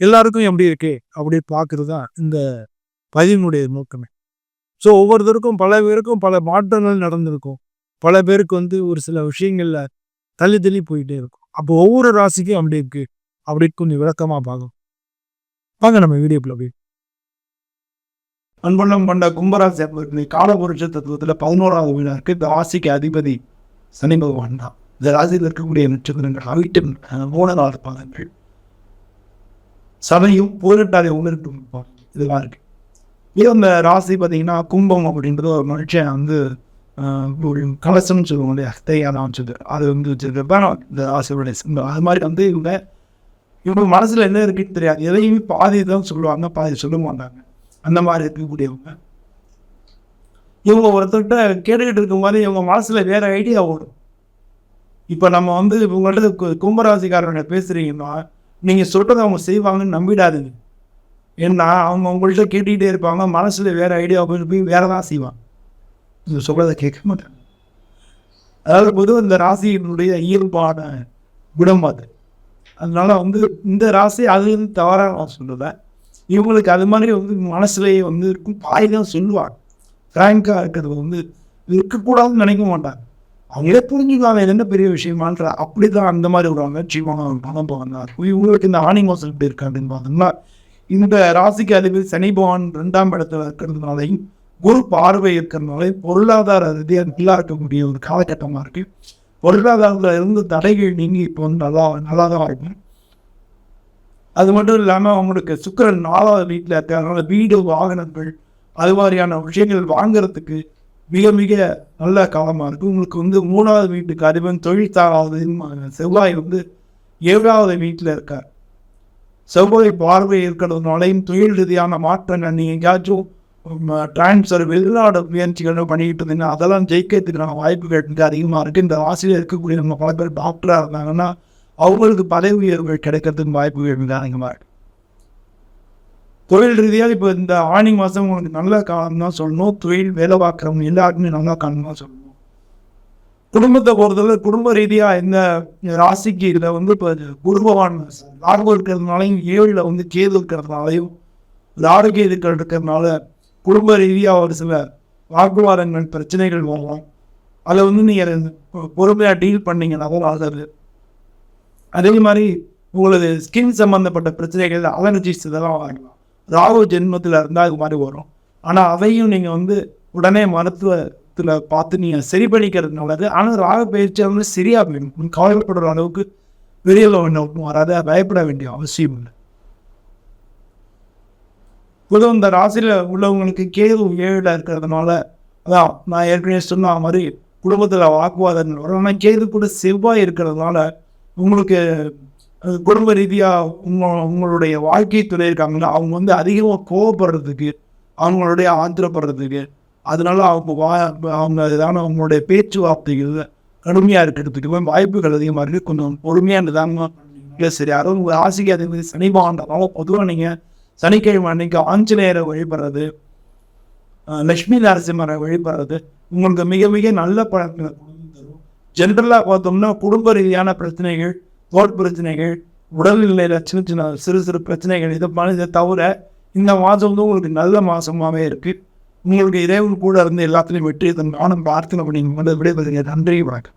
எல்லாருக்கும் எப்படி இருக்கு அப்படி பார்க்கறது தான் இந்த பதிவினுடைய நோக்கமே. ஸோ ஒவ்வொருத்தருக்கும் பல பேருக்கும் பல மாற்றங்கள் நடந்திருக்கும். பல பேருக்கு வந்து ஒரு சில விஷயங்கள்ல தள்ளி தள்ளி போயிட்டே இருக்கும். அப்போ ஒவ்வொரு ராசிக்கும் அப்படி இருக்கு. அப்படி கொஞ்சம் விளக்கமாக பார்க்கும் வாங்க நம்ம வீடியோக்குள்ள போய். அன்பண்ணம் கொண்ட கும்பராசி அன்பர்களே காலபுருஷ தத்துவத்தில் பதினோராவது வீடாக இருக்குது இந்த ராசிக்கு அதிபதி சனி பகவான் தான். இந்த ராசியில் இருக்கக்கூடிய நட்சத்திரங்கள் அவிட்டம் மூணாவது இருப்பாங்க சபையும் பூரட்டாதி உணர்ட்டும் இதெல்லாம் இருக்கு. இது அந்த ராசி பார்த்தீங்கன்னா கும்பம் அப்படின்றது ஒரு மனுஷன் வந்து ஒரு கலசம்னு சொல்லுவாங்க இல்லையா? தேயாதான் வச்சது. அது வந்து வச்சிருக்கப்ப இந்த ராசியோட அது மாதிரி வந்து இவங்க இவங்க மனசில் என்ன இருக்குன்னு தெரியாது. எதையுமே பாதி தான் சொல்லுவாங்க பாதி சொல்ல மாட்டாங்க. அந்த மாதிரி இருக்கக்கூடியவங்க. இவங்க ஒருத்தர்கிட்ட கேட்டுக்கிட்டு இருக்கும் போது இவங்க மனசில் வேறு ஐடியா ஓடும். இப்போ நம்ம வந்து இவங்கள்ட்ட கு- கும்பராசிக்காரங்க பேசுறீங்கன்னா நீங்கள் சொல்கிறத அவங்க செய்வாங்கன்னு நம்பிடாதுங்க. ஏன்னா அவங்க உங்கள்கிட்ட கேட்டுக்கிட்டே இருப்பாங்க மனசில் வேறு ஐடியா போய் போய் வேறு தான் செய்வான் இது சொல்கிறத கேட்க மாட்டாங்க அதாவது பொதுவாக இந்த ராசியினுடைய இயல்பான குணம் அது. அதனால் வந்து இந்த ராசி அது வந்து தவறாக நான் சொல்லுவேன் இவங்களுக்கு அது மாதிரி வந்து மனசுலேயே வந்து இருக்கும். பாய் தான் சொல்லுவாங்க ஃப்ராங்காக இருக்கிறது வந்து இருக்கக்கூடாதுன்னு நினைக்க மாட்டாங்க. அவங்களே புரிஞ்சுக்குவாங்க இது என்ன பெரிய விஷயமான்ற அப்படி தான் அந்த மாதிரி வருவாங்க ஜீவனாக பணம் போவாங்க இவங்களுக்கு இந்த ஆணி மாதம் எப்படி இருக்கு அப்படின்னு பார்த்தோம்னா இந்த ராசிக்கு அதிபதி சனி பகவான் ரெண்டாம் இடத்துல இருக்கிறதுனாலையும் குரு பார்வை இருக்கிறதுனாலையும் பொருளாதார ரீதியாக நல்லா இருக்கக்கூடிய ஒரு காலகட்டமாக இருக்குது பொருளாதாரத்தில் இருந்து தடைகள் நீங்கி இப்போ வந்து நல்லா நல்லா தான் இருக்கும் அது மட்டும் இல்லாமல் அவங்களுக்கு சுக்கரன் நாலாவது வீட்டில் இருக்கிறதுனால வீடு வாகனங்கள் அது மாதிரியான விஷயங்கள் வாங்குறதுக்கு மிக மிக நல்ல காலமாக இருக்கும் உங்களுக்கு வந்து மூணாவது வீட்டுக்கு அதிபன் தொழிற்சாலாவது செவ்வாய் வந்து ஏழாவது வீட்டில் இருக்கார். செவ்வாய் பார்வை இருக்கிறதுனாலையும் தொழில் ரீதியான மாற்றங்கள் நீங்கள் எங்கேயாச்சும் டிரான்ஸ்ஃபர் வெளிநாடு முயற்சிகள் பண்ணிக்கிட்டு இருந்தீங்கன்னா அதெல்லாம் ஜெயிக்கிறதுக்கான வாய்ப்புகள் மிக அதிகமாக இருக்குது இந்த ஆசிரியர் இருக்கக்கூடிய நம்ம பல பேர் டாக்டராக இருந்தாங்கன்னா அவங்களுக்கு பதவி உயர்வுகள் கிடைக்கிறதுக்கு வாய்ப்புகள் மிக அதிகமாக இருக்குது தொழில் ரீதியாக இப்போ இந்த ஆணி மாதம் உங்களுக்கு நல்ல காலம் தான் சொல்லணும். தொழில் வேலை பார்க்குறவங்க எல்லாருக்குமே நல்ல காலம் தான் சொல்லணும். குடும்பத்தை பொறுத்தவரை குடும்ப ரீதியாக இந்த ராசிக்கு இதில் வந்து இப்போ குருபவான் லாபம் இருக்கிறதுனாலையும் ஏழில் வந்து கேது இருக்கிறதுனாலையும் ஒரு ஆரோக்கிய இதுக்கள் இருக்கிறதுனால குடும்ப ரீதியாக ஒரு சில வாக்குவாதங்கள் பிரச்சனைகள் வரும் அதை வந்து நீங்கள் பொறுமையாக டீல் பண்ணீங்கன்னா தான் ஆகுது அதே மாதிரி உங்களது ஸ்கின் சம்மந்தப்பட்ட பிரச்சனைகள் அலர்ஜிஸ் இதெல்லாம் வாங்கலாம் ராகு ஜென்மத்தில் இருந்தால் அது மாதிரி வரும். ஆனால் அதையும் நீங்கள் வந்து உடனே மருத்துவத்தில் பார்த்து நீங்கள் சரி பண்ணிக்கிறது நல்லது. ஆனால் ராகு பயிற்சி வந்து சரியாக போயிடும். கவலைப்படுற அளவுக்கு பெரிய ஒன்றும் வராது. பயப்பட வேண்டிய அவசியம் இல்லை. பொதுவாக இந்த ராசியில் உள்ளவங்களுக்கு கேது ஏழில் இருக்கிறதுனால அதான் நான் ஏற்கனவே சொன்ன மாதிரி குடும்பத்தில் வாக்குவாதங்கள் வரும். ஆனால் கேது கூட செவ்வாய் இருக்கிறதுனால உங்களுக்கு குடும்ப ரீதியாக உங்க உங்களுடைய வாழ்க்கை துணை இருக்காங்களா அவங்க வந்து அதிகமாக கோவப்படுறதுக்கு அவங்களுடைய ஆத்திரப்படுறதுக்கு அதனால அவங்க வா அவங்க இதான அவங்களுடைய பேச்சுவார்த்தைகள் கடுமையாக இருக்கிறதுக்கு வாய்ப்புகள் அதிகமாக இருக்குது கொஞ்சம் பொறுமையாக நிதானமாக இல்லை சரி யாரும் உங்கள் ஆசைக்கு அதே மாதிரி சனி பகவான்றதால பொதுவாக நீங்கள் சனிக்கிழமை அன்னைக்கு ஆஞ்சநேயரை வழிபடுறது லக்ஷ்மி லட்சுமி நரசிம்மரை வழிபடுறது உங்களுக்கு மிக மிக நல்ல பழக்கங்களை ஜென்ரலாக பார்த்தோம்னா குடும்ப ரீதியான பிரச்சனைகள் தோல் பிரச்சனைகள் உடல்நிலையில் சின்ன சின்ன சிறு சிறு பிரச்சனைகள் இதை மனித தவிர இந்த மாதம் வந்து உங்களுக்கு நல்ல மாதமாகவே இருக்குது உங்களுக்கு இறைவன் கூட இருந்து எல்லாத்துலேயும் வெற்றி தன் நானும் பிரார்த்தனை பண்ணி விடைபெறுங்க நன்றி வணக்கம்.